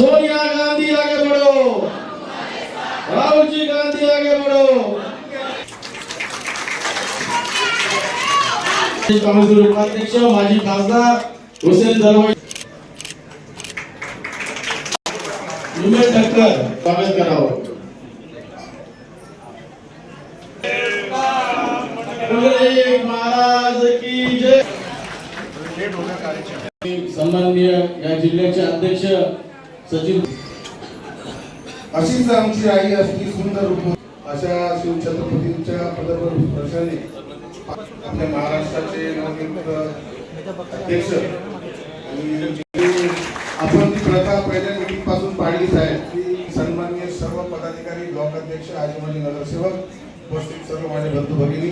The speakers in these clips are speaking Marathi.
सोनिया गांधी आगे बढ़ो। राहुल जी गांधी आगे बढ़ो। काँग्रेसचे उपाध्यक्ष माजी खासदार हुसेन दरवाई ठक्कर स्वागत करावं महाराज की जय। सन्माननीय या जिल्ह्याचे अध्यक्ष सचिन. अशीच आमची आई असती सुंदर रूप अशा शिवछत्रपतींच्या पदावर स्पर्शाने आपल्या महाराष्ट्राचे नवनियुक्त अध्यक्ष आणि आपण ती प्रथा पहिल्या मीटिंगपासून पाळलीच आहे की सन्माननीय सर्व पदाधिकारी ब्लॉक अध्यक्ष आणि माझे नगरसेवक उपस्थित सर्व माझे बंधू भगिनी.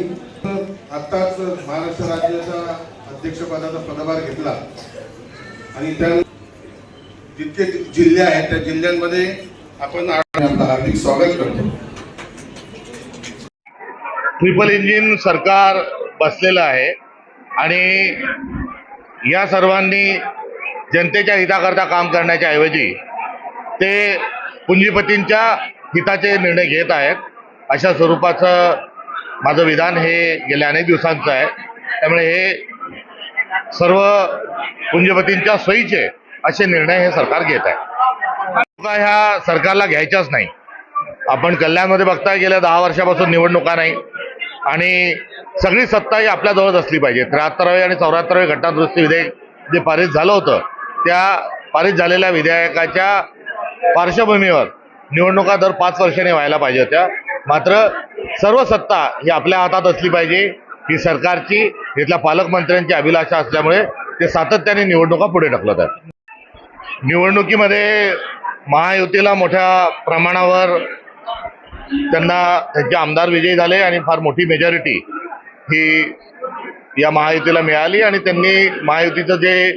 आत्ताच महाराष्ट्र राज्याचा अध्यक्षपदाचा पदभार घेतला. आणि त्या जितके जिल्हे आहेत त्या जिल्ह्यांमध्ये आपण हार्दिक स्वागत करतो. ट्रिपल इंजिन सरकार बसलेलं आहे आणि या सर्वांनी जनतेच्या हिताकरता काम करण्याच्या ऐवजी ते पुंजीपतींच्या हिताचे निर्णय घेत आहेत. अशा स्वरूपाचं माझं विधान हे गेल्या अनेक दिवसांचं आहे. त्यामुळे हे सर्व पुंजीपतींच्या सोयीचे असे निर्णय हे सरकार घेत आहे. ह्या सरकारला घ्यायच्याच नाही. आपण कल्याणमध्ये बघता गेल्या दहा वर्षापासून निवडणुका नाही. आणि सगळी सत्ता ही आपल्याजवळच असली पाहिजे. त्र्याहत्तरावे आणि चौऱ्याहत्तरावे घटनादुरुस्ती विधेयक जे पारित झालं होतं त्या पारित झालेल्या विधेयकाच्या पार्श्वभूमीवर निवडणुका दर पाच वर्षांनी व्हायला पाहिजे होत्या. मात्र सर्व सत्ता ही आपल्या हातात असली पाहिजे. ही सरकारची इथल्या पालकमंत्र्यांची अभिलाषा असल्यामुळे ते सातत्याने निवडणुका पुढे ढकलत आहेत. निवडणुकीमध्ये महायुतीला मोठ्या प्रमाणावर त्यांना त्यांचे आमदार विजयी झाले आणि फार मोठी मेजॉरिटी ही या महायुतीला मिळाली आणि त्यांनी महायुतीचं जे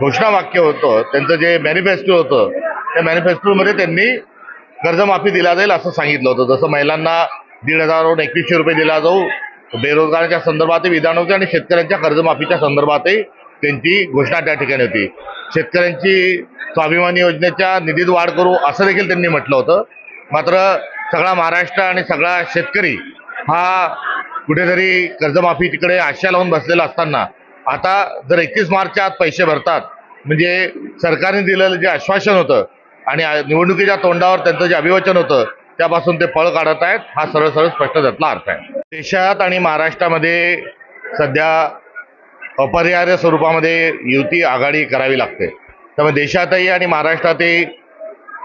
घोषणावाक्य होतं त्यांचं जे मॅनिफेस्टो होतं त्या मॅनिफेस्टोमध्ये त्यांनी कर्जमाफी दिला जाईल असं सांगितलं होतं. जसं महिलांना दीड हजारवरून एकवीसशे रुपये दिला जाऊ बेरोजगाराच्या संदर्भातही विधान होते आणि शेतकऱ्यांच्या कर्जमाफीच्या संदर्भातही त्यांची घोषणा त्या ठिकाणी होती. शेतकऱ्यांची स्वाभिमानी योजनेच्या निधीत वाढ करू असं देखील त्यांनी म्हटलं होतं. मात्र सगळा महाराष्ट्र आणि सगळा शेतकरी हा कुठेतरी कर्जमाफी तिकडे आशा लावून बसलेला असताना आता जर एकतीस मार्चच्या आत पैसे भरतात म्हणजे सरकारने दिलेलं जे आश्वासन होतं आणि निवडणुकीच्या तोंडावर त्यांचं जे अभिवचन होतं त्यापासून ते पळ काढत आहेत हा सरळ सरळ स्पष्ट त्यातला अर्थ आहे. देशात आणि महाराष्ट्रामध्ये सध्या अपरिहार्य स्वरूपामध्ये युती आघाडी करावी लागते. त्यामुळे देशातही आणि महाराष्ट्रातही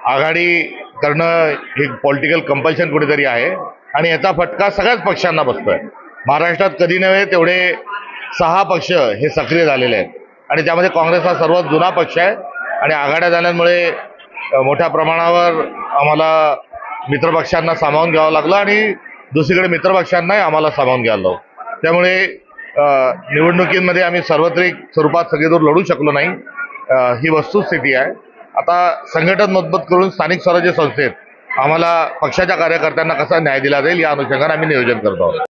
आघाडी करणं हे पॉलिटिकल कंपल्शन कुठेतरी आहे. आणि याचा फटका सगळ्याच पक्षांना बसतोय. महाराष्ट्रात कधी नव्हे तेवढे सहा पक्ष हे सक्रिय झालेले आहेत. आणि त्यामध्ये काँग्रेस हा सर्वात जुना पक्ष आहे. आणि आघाड्या झाल्यामुळे मोठ्या प्रमाणावर आम्हाला मित्रपक्षांना सामावून घ्यावं लागलं आणि दुसरीकडे मित्रपक्षांनाही आम्हाला सामावून घ्यायला लागलं त्यामुळे निवडणुकीमध्ये आम्ही सार्वत्रिक स्वरूपात सगळेदूर लढू शकलो नाही. ही वस्तुस्थिती आहे. आता संघटन मजबूत करून स्थानिक स्वराज्य संस्थेत आम्हाला पक्षाच्या कार्यकर्त्यांना कसा न्याय दिला जाईल या अनुषंगाने आम्ही नियोजन करतो आहोत.